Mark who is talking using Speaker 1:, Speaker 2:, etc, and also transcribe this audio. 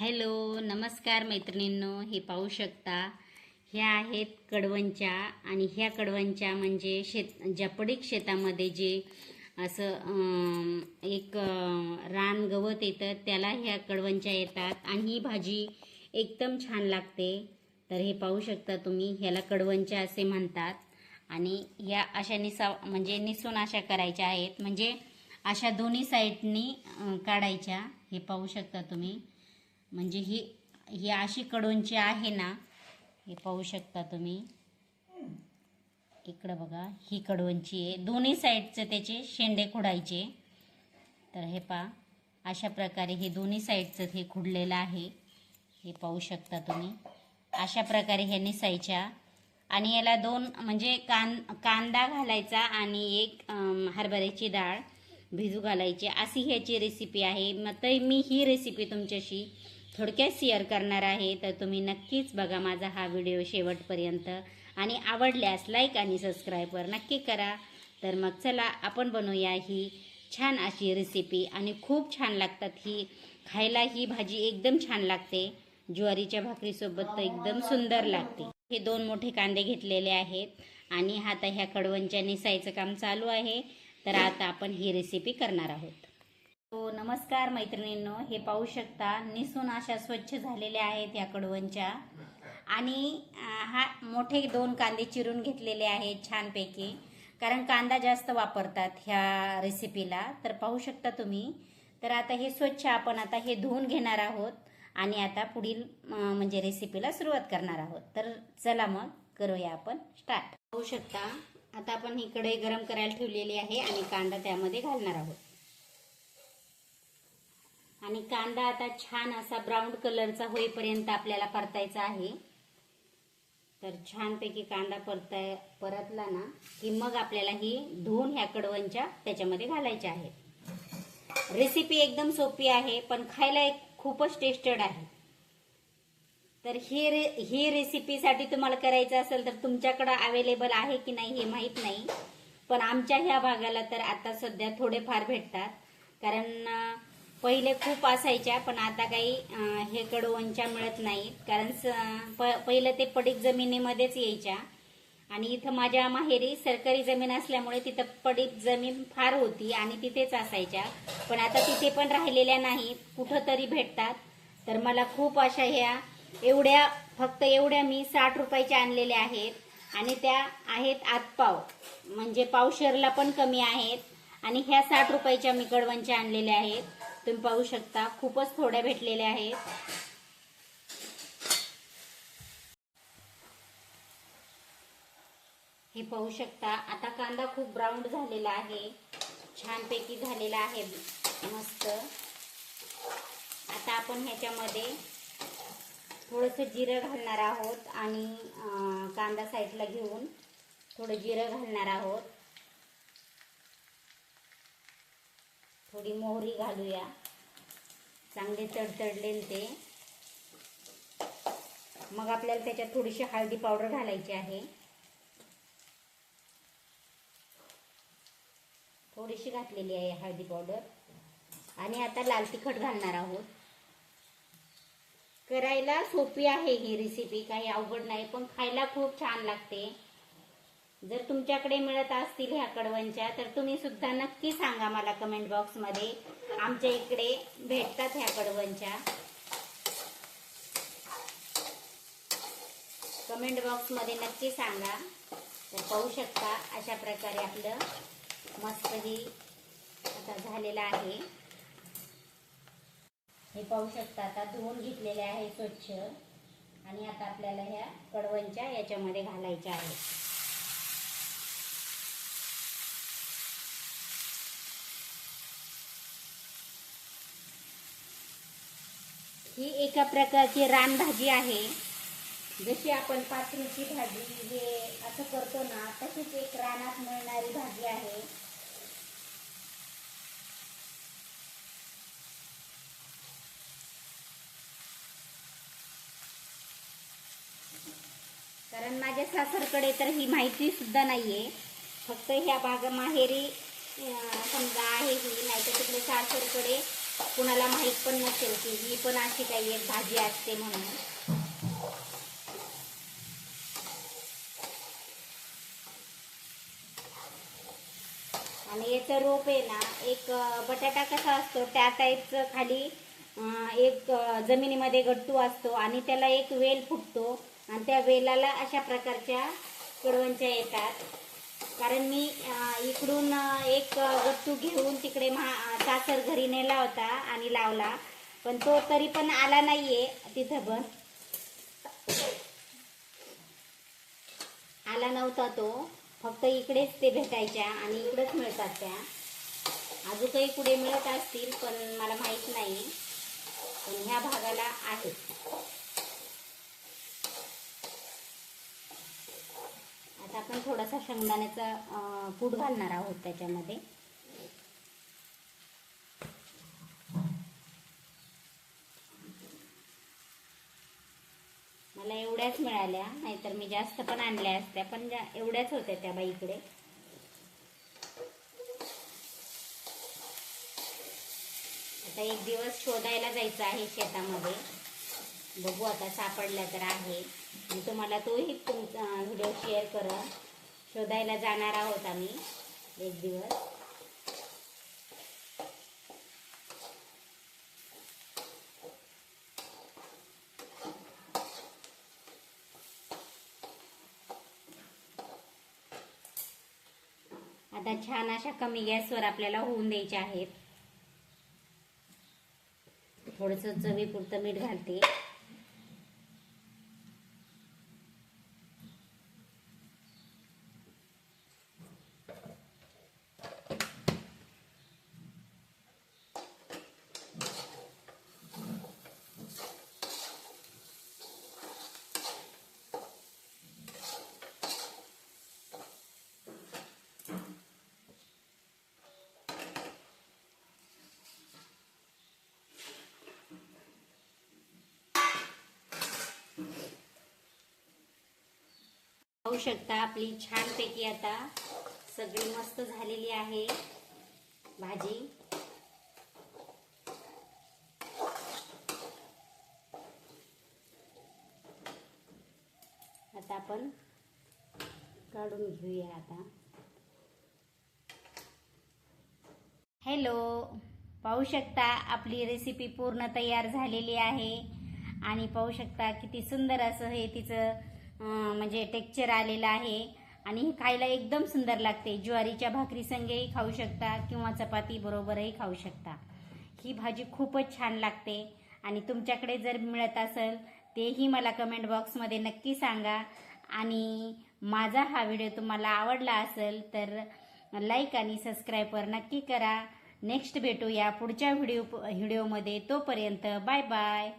Speaker 1: Hello नमस्कार मैत्रिणींनो हे पाहू शकता ह्या आहेत कडवंच्या आणि ह्या कडवंच्या म्हणजे शेत ज्या पडीक शेतामध्ये जे असं एक रान गवत येतं त्याला ह्या कडवंच्या येतात आणि ही भाजी एकदम छान लागते. तर हे पाहू शकता तुम्ही ह्याला कडवंच्या असे म्हणतात आणि ह्या अशा निसा म्हणजे निसून अशा करायच्या आहेत. म्हणजे अशा दोन्ही साईडनी काढायच्या. हे पाहू शकता तुम्ही. म्हणजे ही ही अशी कडोंची आहे ना हे पाहू शकता तुम्ही. इकडं बघा ही कडवंची आहे. दोन्ही साईडचे त्याचे शेंडे खुडायचे. तर हे पा अशा प्रकारे हे दोन्ही साईडचं हे खुडलेलं आहे. हे पाहू शकता तुम्ही. अशा प्रकारे हे निसायच्या. आणि याला दोन म्हणजे कां कांदा घालायचा आणि एक हरभऱ्याची डाळ भिजू घालायची. अशी ह्याची रेसिपी आहे. मग तर मी ही रेसिपी तुमच्याशी थोडक्यात शेअर करणार आहे तर तुम्ही नक्कीच बघा माझा हा व्हिडिओ शेवटपर्यंत. आणि आवडल्यास लाईक आणि सबस्क्राईबवर नक्की करा. तर मग चला आपण बनवूया ही छान अशी रेसिपी आणि खूप छान लागतात ही. खायला ही भाजी एकदम छान लागते. ज्वारीच्या भाकरीसोबत तर एकदम सुंदर लागते. हे दोन मोठे कांदे घेतलेले आहेत. आणि आता ह्या कडवंच्या निसायचं काम चालू आहे. तर आता आपण ही रेसिपी करणार आहोत. हो नमस्कार मैत्रिणींनो हे पाहू शकता निसून अशा स्वच्छ झालेल्या आहेत या कडवंच्या आणि हा मोठे दोन कांदे चिरून घेतलेले आहेत छानपैकी. कारण कांदा जास्त वापरतात ह्या रेसिपीला तर पाहू शकता तुम्ही. तर आता हे स्वच्छ आपण आता हे धुवून घेणार आहोत. आणि आता पुढील म्हणजे रेसिपीला सुरुवात करणार आहोत. तर चला मग करूया आपण स्टार्ट पाहू शकता आता आपण ही कढई गरम करायला ठेवलेली आहे आणि कांदा त्यामध्ये घालणार आहोत. आणि कांदा आता छान असा ब्राऊन कलरचा होईपर्यंत आपल्याला परतायचा आहे. तर छानपैकी कांदा परताय परतला ना की मग आपल्याला ही धुवून ह्या कडवंच्या त्याच्यामध्ये घालायच्या आहेत. रेसिपी एकदम सोपी आहे पण खायला एक खूपच टेस्टेड आहे. तर ही रे ही रेसिपीसाठी तुम्हाला करायचं असेल तर तुमच्याकडं अवेलेबल आहे की नाही हे माहीत नाही. पण आमच्या ह्या भागाला तर आता सध्या थोडेफार भेटतात. कारण पहिले खूप असायच्या पण आता काही हे कडवंच्या मिळत नाहीत कारण स- प- पहिलं ते पडीक जमिनीमध्येच यायच्या. आणि इथं माझ्या माहेरी सरकारी जमीन असल्यामुळे तिथं पडीक जमीन फार होती आणि तिथेच असायच्या. पण आता तिथे पण राहिलेल्या नाहीत कुठं तरी भेटतात. तर मला खूप अशा ह्या एवढ्या फक्त एवढ्या मी साठ रुपयाच्या आणलेल्या आहेत. आणि त्या आहेत आतपाव. म्हणजे पावशेरला पण कमी आहेत. आणि ह्या साठ रुपयाच्या मी कडवंच्या आणलेल्या आहेत. तुम्ही पाहू शकता खूपच थोड्या भेटलेल्या आहेत. हे पाहू शकता आता कांदा खूप ब्राऊन झालेला आहे. छानपैकी झालेला आहे. मस्त. आता आपण ह्याच्यामध्ये थोडंसं जिरं घालणार आहोत आणि कांदा साईडला घेऊन थोडं जिरं घालणार आहोत. थोडी मोहरी घालूया. चांगले तडतडले ते. मग आपल्याला त्याच्यात थोडीशी हळदी पावडर घालायची आहे. थोडीशी घातलेली आहे हळदी पावडर. आणि आता लाल तिखट घालणार आहोत. करायला सोपी आहे ही रेसिपी काही अवघड नाही पण खायला खूप छान लागते. जर तुमच्याकडे मिळत असतील ह्या कडवंच्या तर तुम्ही सुद्धा नक्की सांगा मला कमेंट बॉक्समध्ये आमच्या इकडे भेटतात ह्या कडवंच्या कमेंट बॉक्समध्ये नक्की सांगा. तर पाहू शकता अशा प्रकारे आपलं मस्तही आता झालेलं आहे. हे पाहू शकता आता धुवून घेतलेले आहे स्वच्छ. आणि आता आपल्याला ह्या कडवंच्या याच्यामध्ये घालायच्या आहेत. ही एका प्रकारची रानभाजी आहे. जशी आपण पाथरीची भाजी हे असं करतो ना तशीच एक रानात मिळणारी भाजी आहे. कारण माझ्या सासरकडे तर ही माहिती सुद्धा नाहीये. फक्त ह्या भाग माहेरी समजा आहे ही नाही तर तिकडे सासरकडे कुणाला माहीत पण नसेल की ही पण अशी काही एक भाजी असते म्हणून. आणि याचं रोप आहे ना एक बटाटा कसा असतो त्या टाईपचं खाली एक जमिनीमध्ये गट्टू असतो आणि त्याला एक वेल फुटतो. आणि त्या वेलाला अशा प्रकारच्या कडवंच्या येतात. कारण मी इकडून एक वस्तू गट्टू घेऊन तिकडे महा सासर घरी नेला होता आणि लावला. पण तो तरी पण आला नाहीये तिथं पण. आला नव्हता तो. फक्त इकडेच ते भेटायच्या आणि इकडेच मिळतात त्या. अजून काही कुठे मिळत असतील पण मला माहीत नाही. पण ह्या भागाला आहेत आता आपण थोडासा शेंगदाण्याचा कूट घालणार आहोत त्याच्यामध्ये. मला एवढ्याच मिळाल्या नाहीतर मी जास्त पण आणल्या असत्या पण ज्या एवढ्याच होत्या त्या बाईकडे. आता एक दिवस शोधायला जायचं आहे शेतामध्ये. बघू आता सापडला तर आहे. मी तुम्हाला तोही तुमचा व्हिडिओ शेअर करा शोधायला जाणार आहोत आम्ही एक दिवस. आता छान अशा कमी गॅसवर आपल्याला होऊन द्यायच्या आहेत. थोडस चवीपुरतं मीठ घालते. पाहू शकता आपली छानपैकी आता सगळी मस्त झालेली आहे भाजी. आता आपण काढून घेऊया आता. हॅलो पाहू शकता आपली रेसिपी पूर्ण तयार झालेली आहे. आणि पाहू शकता किती सुंदर असं हे तिचं म्हणजे टेक्चर आलेलं आहे. आणि खायला एकदम सुंदर लागते. ज्वारीच्या भाकरी संगेही खाऊ शकता किंवा चपाती बरोबरही खाऊ शकता. ही भाजी खूपच छान लागते. आणि तुमच्याकडे जर मिळत असेल तेही मला कमेंट बॉक्समध्ये नक्की सांगा. आणि माझा हा व्हिडिओ तुम्हाला आवडला असेल तर लाईक आणि सबस्क्राईबर नक्की करा. नेक्स्ट भेटूया पुढच्या व्हिडिओ व्हिडिओमध्ये तोपर्यंत बाय बाय